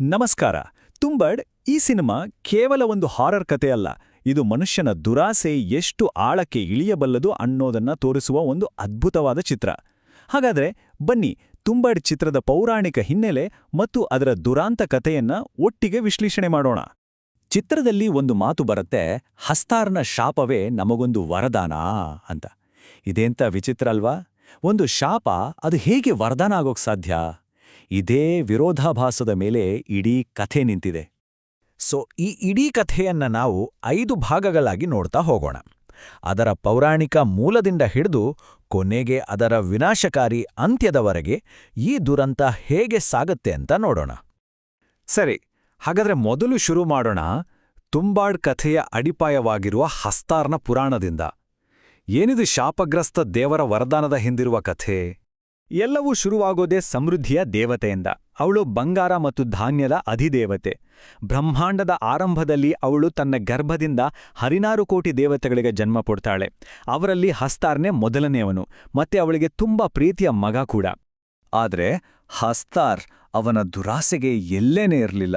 ನಮಸ್ಕಾರ. ತುಂಬಡ್ ಈ ಸಿನಿಮಾ ಕೇವಲ ಒಂದು ಹಾರರ್ ಕಥೆಯಲ್ಲ ಇದು ಮನುಷ್ಯನ ದುರಾಸೆ ಎಷ್ಟು ಆಳಕ್ಕೆ ಇಳಿಯಬಲ್ಲದು ಅನ್ನೋದನ್ನ ತೋರಿಸುವ ಒಂದು ಅದ್ಭುತವಾದ ಚಿತ್ರ. ಹಾಗಾದ್ರೆ ಬನ್ನಿ ತುಂಬಡ್ ಚಿತ್ರದ ಪೌರಾಣಿಕ ಹಿನ್ನೆಲೆ ಮತ್ತು ಅದರ ದುರಾಂತ ಕಥೆಯನ್ನ ಒಟ್ಟಿಗೆ ವಿಶ್ಲೇಷಣೆ ಮಾಡೋಣ. ಚಿತ್ರದಲ್ಲಿ ಒಂದು ಮಾತು ಬರುತ್ತೆ, ಹಸ್ತಾರ್ನ ಶಾಪವೇ ನಮಗೊಂದು ವರದಾನ ಅಂತ. ಇದೆಂತ ವಿಚಿತ್ರ ಅಲ್ವಾ? ಒಂದು ಶಾಪ ಅದು ಹೇಗೆ ವರದಾನ ಆಗೋಕ್ ಸಾಧ್ಯ? ಇದೇ ವಿರೋಧಾಭಾಸದ ಮೇಲೆ ಇಡೀ ಕಥೆ ನಿಂತಿದೆ. ಸೊ ಈ ಇಡೀ ಕಥೆಯನ್ನ ನಾವು ಐದು ಭಾಗಗಳಾಗಿ ನೋಡ್ತಾ ಹೋಗೋಣ. ಅದರ ಪೌರಾಣಿಕ ಮೂಲದಿಂದ ಹಿಡಿದು ಕೊನೆಗೆ ಅದರ ವಿನಾಶಕಾರಿ ಅಂತ್ಯದವರೆಗೆ ಈ ದುರಂತ ಹೇಗೆ ಸಾಗತ್ತೆ ಅಂತ ನೋಡೋಣ. ಸರಿ, ಹಾಗಾದ್ರೆ ಮೊದಲು ಶುರು ಮಾಡೋಣ ತುಂಬಾಡ್ ಕಥೆಯ ಅಡಿಪಾಯವಾಗಿರುವ ಹಸ್ತಾರ್ನ ಪುರಾಣದಿಂದ. ಏನಿದು ಶಾಪಗ್ರಸ್ತ ದೇವರ ವರದಾನದ ಹಿಂದಿರುವ ಕಥೆ? ಎಲ್ಲವೂ ಶುರುವಾಗೋದೇ ಸಮೃದ್ಧಿಯ ದೇವತೆಯಿಂದ. ಅವಳು ಬಂಗಾರ ಮತ್ತು ಧಾನ್ಯದ ಅಧಿದೇವತೆ. ಬ್ರಹ್ಮಾಂಡದ ಆರಂಭದಲ್ಲಿ ಅವಳು ತನ್ನ ಗರ್ಭದಿಂದ ಹದಿನಾರು ಕೋಟಿ ದೇವತೆಗಳಿಗೆ ಜನ್ಮ ಕೊಡ್ತಾಳೆ. ಅವರಲ್ಲಿ ಹಸ್ತಾರ್ನೇ ಮೊದಲನೆಯವನು, ಮತ್ತೆ ಅವಳಿಗೆ ತುಂಬಾ ಪ್ರೀತಿಯ ಮಗ ಕೂಡ. ಆದರೆ ಹಸ್ತಾರ್ ಅವನ ದುರಾಸೆಗೆ ಎಲ್ಲೇನೇ ಇರಲಿಲ್ಲ.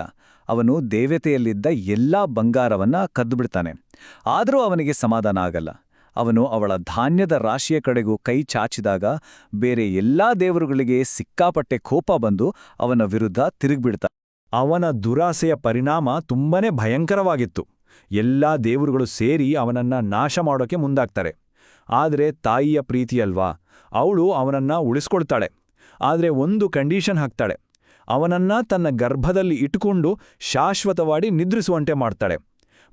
ಅವನು ದೇವತೆಯಲ್ಲಿದ್ದ ಎಲ್ಲಾ ಬಂಗಾರವನ್ನ ಕದ್ದುಬಿಡ್ತಾನೆ ಆದರೂ ಅವನಿಗೆ ಸಮಾಧಾನ ಆಗಲ್ಲ. ಅವನು ಅವಳ ಧಾನ್ಯದ ರಾಶಿಯ ಕಡೆಗೂ ಕೈ ಚಾಚಿದಾಗ ಬೇರೆ ಎಲ್ಲಾ ದೇವರುಗಳಿಗೆ ಸಿಕ್ಕಾಪಟ್ಟೆ ಕೋಪ ಬಂದು ಅವನ ವಿರುದ್ಧ ತಿರುಗ್ಬಿಡ್ತ ಅವನ ದುರಾಸೆಯ ಪರಿಣಾಮ ತುಂಬನೇ ಭಯಂಕರವಾಗಿತ್ತು. ಎಲ್ಲಾ ದೇವರುಗಳು ಸೇರಿ ಅವನನ್ನ ನಾಶ ಮಾಡೋಕೆ ಮುಂದಾಗ್ತಾರೆ. ಆದರೆ ತಾಯಿಯ ಪ್ರೀತಿಯಲ್ವಾ? ಅವಳು ಅವನನ್ನ ಉಳಿಸ್ಕೊಳ್ತಾಳೆ. ಆದರೆ ಒಂದು ಕಂಡೀಷನ್ ಹಾಕ್ತಾಳೆ. ಅವನನ್ನ ತನ್ನ ಗರ್ಭದಲ್ಲಿ ಇಟ್ಟುಕೊಂಡು ಶಾಶ್ವತವಾಗಿ ನಿದ್ರಿಸುವಂತೆ ಮಾಡ್ತಾಳೆ.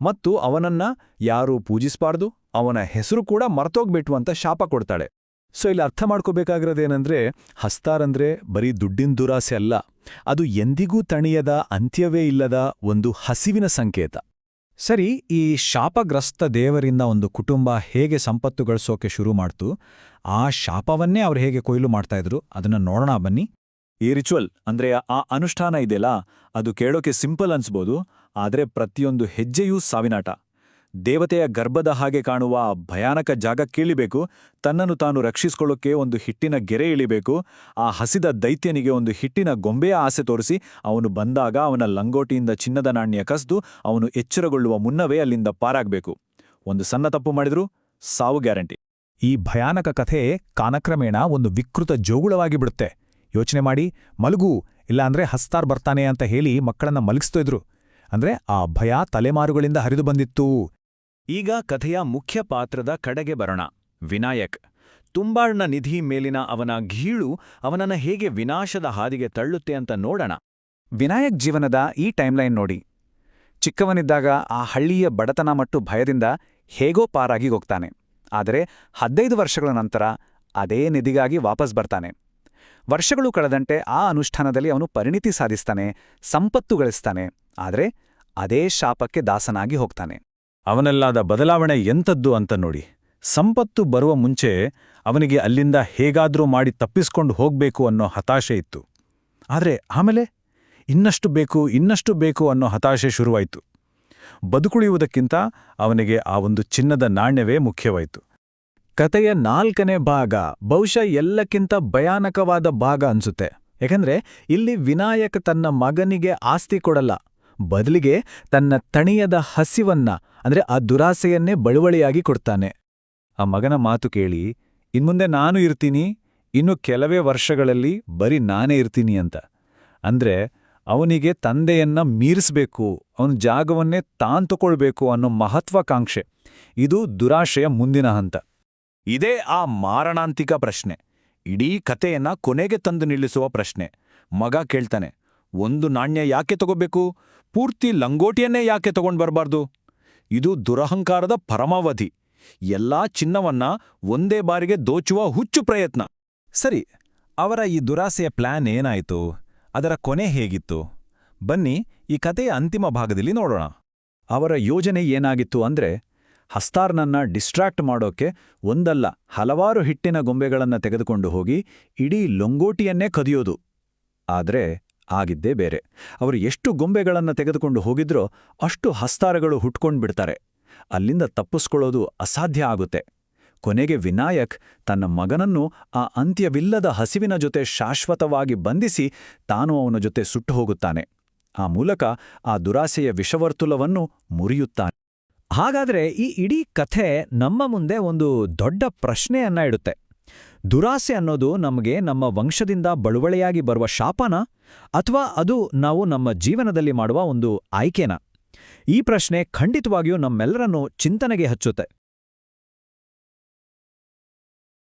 ಮತ್ತು ಅವನನ್ನ ಯಾರೂ ಪೂಜಿಸಬಾರ್ದು, ಅವನ ಹೆಸರು ಕೂಡ ಮರ್ತೋಗ್ಬಿಟ್ಟು ಅಂತ ಶಾಪ ಕೊಡ್ತಾಳೆ. ಸೊ ಇಲ್ಲಿ ಅರ್ಥ ಮಾಡ್ಕೋಬೇಕಾಗಿರೋದೇನೆಂದ್ರೆ ಹಸ್ತಾರಂದ್ರೆ ಬರೀ ದುಡ್ಡಿನ ದುರಾಸೆ ಅಲ್ಲ, ಅದು ಎಂದಿಗೂ ತಣಿಯದ, ಅಂತ್ಯವೇ ಇಲ್ಲದ ಒಂದು ಹಸಿವಿನ ಸಂಕೇತ. ಸರಿ, ಈ ಶಾಪಗ್ರಸ್ತ ದೇವರಿಂದ ಒಂದು ಕುಟುಂಬ ಹೇಗೆ ಸಂಪತ್ತು ಗಳಿಸೋಕೆ ಶುರು ಮಾಡ್ತು, ಆ ಶಾಪವನ್ನೇ ಅವರು ಹೇಗೆ ಕೊಯ್ಲು ಮಾಡ್ತಾಯಿದ್ರು ಅದನ್ನು ನೋಡೋಣ ಬನ್ನಿ. ಈ ರಿಚುವಲ್ ಅಂದ್ರೆ ಆ ಅನುಷ್ಠಾನ ಇದೆಯಲ್ಲ, ಅದು ಕೇಳೋಕೆ ಸಿಂಪಲ್ ಅನ್ಸ್ಬೋದು, ಆದರೆ ಪ್ರತಿಯೊಂದು ಹೆಜ್ಜೆಯೂ ಸಾವಿನಾಟ. ದೇವತೆಯ ಗರ್ಭದ ಹಾಗೆ ಕಾಣುವ ಆ ಭಯಾನಕ ಜಾಗ ಕೀಳಿಬೇಕು, ತನ್ನನ್ನು ತಾನು ರಕ್ಷಿಸಿಕೊಳ್ಳೋಕೆ ಒಂದು ಹಿಟ್ಟಿನ ಗೆರೆ ಇಳಿಬೇಕು, ಆ ಹಸಿದ ದೈತ್ಯನಿಗೆ ಒಂದು ಹಿಟ್ಟಿನ ಗೊಂಬೆಯ ಆಸೆ ತೋರಿಸಿ, ಅವನು ಬಂದಾಗ ಅವನ ಲಂಗೋಟಿಯಿಂದ ಚಿನ್ನದ ನಾಣ್ಯ ಕಸ್ದು, ಅವನು ಎಚ್ಚರಗೊಳ್ಳುವ ಮುನ್ನವೇ ಅಲ್ಲಿಂದ ಪಾರಾಗಬೇಕು. ಒಂದು ಸಣ್ಣ ತಪ್ಪು ಮಾಡಿದ್ರು, ಸಾವು ಗ್ಯಾರಂಟಿ. ಈ ಭಯಾನಕ ಕಥೆ ಕಾನಕ್ರಮೇಣ ಒಂದು ವಿಕೃತ ಜೋಗುಳವಾಗಿ ಬಿಡುತ್ತೆ. ಯೋಚನೆ ಮಾಡಿ, ಮಲಗು ಇಲ್ಲಾಂದ್ರೆ ಹಸ್ತಾರ್ ಬರ್ತಾನೆ ಅಂತ ಹೇಳಿ ಮಕ್ಕಳನ್ನ ಮಲಗಿಸ್ತಾ ಇದ್ರು. ಅಂದ್ರೆ ಆ ಭಯ ತಲೆಮಾರುಗಳಿಂದ ಹರಿದು ಬಂದಿತ್ತು. ಈಗ ಕಥೆಯ ಮುಖ್ಯ ಪಾತ್ರದ ಕಡೆಗೆ ಬರೋಣ. ವಿನಾಯಕ್. ತುಂಬಾಳ್ನ ನಿಧಿ ಮೇಲಿನ ಅವನ ಘೀಳು ಅವನನ್ನ ಹೇಗೆ ವಿನಾಶದ ಹಾದಿಗೆ ತಳ್ಳುತ್ತೆ ಅಂತ ನೋಡೋಣ. ವಿನಾಯಕ್ ಜೀವನದ ಈ ಟೈಮ್ಲೈನ್ ನೋಡಿ. ಚಿಕ್ಕವನಿದ್ದಾಗ ಆ ಹಳ್ಳಿಯ ಬಡತನ ಮತ್ತು ಭಯದಿಂದ ಹೇಗೋ ಪಾರಾಗಿ ಹೋಗ್ತಾನೆ. ಆದರೆ ಹದಿನೈದು ವರ್ಷಗಳ ನಂತರ ಅದೇ ನಿಧಿಗಾಗಿ ವಾಪಸ್ ಬರ್ತಾನೆ. ವರ್ಷಗಳು ಕಳೆದಂತೆ ಆ ಅನುಷ್ಠಾನದಲ್ಲಿ ಅವನು ಪರಿಣಿತಿ ಸಾಧಿಸ್ತಾನೆ, ಸಂಪತ್ತು ಗಳಿಸ್ತಾನೆ, ಆದರೆ ಅದೇ ಶಾಪಕ್ಕೆ ದಾಸನಾಗಿ ಹೋಗ್ತಾನೆ. ಅವನಲ್ಲಾದ ಬದಲಾವಣೆ ಎಂಥದ್ದು ಅಂತ ನೋಡಿ, ಸಂಪತ್ತು ಬರುವ ಮುಂಚೆ ಅವನಿಗೆ ಅಲ್ಲಿಂದ ಹೇಗಾದರೂ ಮಾಡಿ ತಪ್ಪಿಸ್ಕೊಂಡು ಹೋಗ್ಬೇಕು ಅನ್ನೋ ಹತಾಶೆ ಇತ್ತು. ಆದರೆ ಆಮೇಲೆ ಇನ್ನಷ್ಟು ಬೇಕು ಇನ್ನಷ್ಟು ಬೇಕು ಅನ್ನೋ ಹತಾಶೆ ಶುರುವಾಯಿತು. ಬದುಕುಳಿಯುವುದಕ್ಕಿಂತ ಅವನಿಗೆ ಆ ಒಂದು ಚಿನ್ನದ ನಾಣ್ಯವೇ ಮುಖ್ಯವಾಯಿತು. ಕತೆಯ ನಾಲ್ಕನೇ ಭಾಗ ಬಹುಶಃ ಎಲ್ಲಕ್ಕಿಂತ ಭಯಾನಕವಾದ ಭಾಗ ಅನ್ಸುತ್ತೆ. ಯಾಕಂದ್ರೆ ಇಲ್ಲಿ ವಿನಾಯಕ್ ತನ್ನ ಮಗನಿಗೆ ಆಸ್ತಿ ಕೊಡಲ್ಲ. ಬದಲಿಗೆ ತನ್ನ ತಣಿಯದ ಹಸಿವನ್ನ, ಅಂದ್ರೆ ಆ ದುರಾಸೆಯನ್ನೇ ಬಳುವಳಿಯಾಗಿ ಕೊಡ್ತಾನೆ. ಆ ಮಗನ ಮಾತು ಕೇಳಿ, ಇನ್ಮುಂದೆ ನಾನು ಇರ್ತೀನಿ, ಇನ್ನು ಕೆಲವೇ ವರ್ಷಗಳಲ್ಲಿ ಬರೀ ನಾನೇ ಇರ್ತೀನಿ ಅಂತ. ಅಂದ್ರೆ ಅವನಿಗೆ ತಂದೆಯನ್ನ ಮೀರಿಸ್ಬೇಕು, ಅವನ ಜಾಗವನ್ನೇ ತಾನ್ ತಗೊಳ್ಬೇಕು ಅನ್ನೋ ಮಹತ್ವಾಕಾಂಕ್ಷೆ. ಇದು ದುರಾಶೆಯ ಮುಂದಿನ ಹಂತ. ಇದೇ ಆ ಮಾರಣಾಂತಿಕ ಪ್ರಶ್ನೆ. ಇಡೀ ಕಥೆಯನ್ನ ಕೊನೆಗೆ ತಂದು ನಿಲ್ಲಿಸುವ ಪ್ರಶ್ನೆ. ಮಗ ಕೇಳ್ತಾನೆ, ಒಂದು ನಾಣ್ಯ ಯಾಕೆ ತಗೋಬೇಕು? ಪೂರ್ತಿ ಲಂಗೋಟಿಯನ್ನೇ ಯಾಕೆ ತಗೊಂಡು ಬರಬಾರ್ದು? ಇದು ದುರಹಂಕಾರದ ಪರಮಾವಧಿ. ಎಲ್ಲಾ ಚಿನ್ನವನ್ನ ಒಂದೇ ಬಾರಿಗೆ ದೋಚುವ ಹುಚ್ಚು ಪ್ರಯತ್ನ. ಸರಿ, ಅವರ ಈ ದುರಾಸೆಯ ಪ್ಲಾನ್ ಏನಾಯಿತು? ಅದರ ಕೊನೆ ಹೇಗಿತ್ತು? ಬನ್ನಿ ಈ ಕಥೆಯ ಅಂತಿಮ ಭಾಗದಲ್ಲಿ ನೋಡೋಣ. ಅವರ ಯೋಜನೆ ಏನಾಗಿತ್ತು ಅಂದ್ರೆ ಹಸ್ತಾರ್ನನ್ನ ಡಿಸ್ಟ್ರಾಕ್ಟ್ ಮಾಡೋಕೆ ಒಂದಲ್ಲ, ಹಲವಾರು ಹಿಟ್ಟಿನ ಗೊಂಬೆಗಳನ್ನ ತೆಗೆದುಕೊಂಡು ಹೋಗಿ ಇಡೀ ಲೊಂಗೋಟಿಯನ್ನೇ ಕದಿಯೋದು. ಆದ್ರೆ ಆಗಿದ್ದೇ ಬೇರೆ. ಅವರು ಎಷ್ಟು ಗೊಂಬೆಗಳನ್ನ ತೆಗೆದುಕೊಂಡು ಹೋಗಿದ್ರೋ ಅಷ್ಟು ಹಸ್ತಾರಗಳು ಹುಟ್ಕೊಂಡ್ಬಿಡ್ತಾರೆ ಅಲ್ಲಿಂದ ತಪ್ಪಿಸ್ಕೊಳ್ಳೋದು ಅಸಾಧ್ಯ ಆಗುತ್ತೆ. ಕೊನೆಗೆ ವಿನಾಯಕ್ ತನ್ನ ಮಗನನ್ನು ಆ ಅಂತ್ಯವಿಲ್ಲದ ಹಸಿವಿನ ಜೊತೆ ಶಾಶ್ವತವಾಗಿ ಬಂಧಿಸಿ ತಾನು ಅವನ ಜೊತೆ ಸುಟ್ಟು ಹೋಗುತ್ತಾನೆ. ಆ ಮೂಲಕ ಆ ದುರಾಸೆಯ ವಿಷವರ್ತುಲವನ್ನು ಮುರಿಯುತ್ತಾನೆ. ಹಾಗಾದ್ರೆ ಈ ಇಡೀ ಕಥೆ ನಮ್ಮ ಮುಂದೆ ಒಂದು ದೊಡ್ಡ ಪ್ರಶ್ನೆಯನ್ನ ಇಡುತ್ತೆ. ದುರಾಸೆ ಅನ್ನೋದು ನಮಗೆ ನಮ್ಮ ವಂಶದಿಂದ ಬಳುವಳಿಯಾಗಿ ಬರುವ ಶಾಪನ? ಅಥವಾ ಅದು ನಾವು ನಮ್ಮ ಜೀವನದಲ್ಲಿ ಮಾಡುವ ಒಂದು ಆಯ್ಕೆನಾ? ಈ ಪ್ರಶ್ನೆ ಖಂಡಿತವಾಗಿಯೂ ನಮ್ಮೆಲ್ಲರನ್ನೂ ಚಿಂತನೆಗೆ ಹಚ್ಚುತ್ತೆ.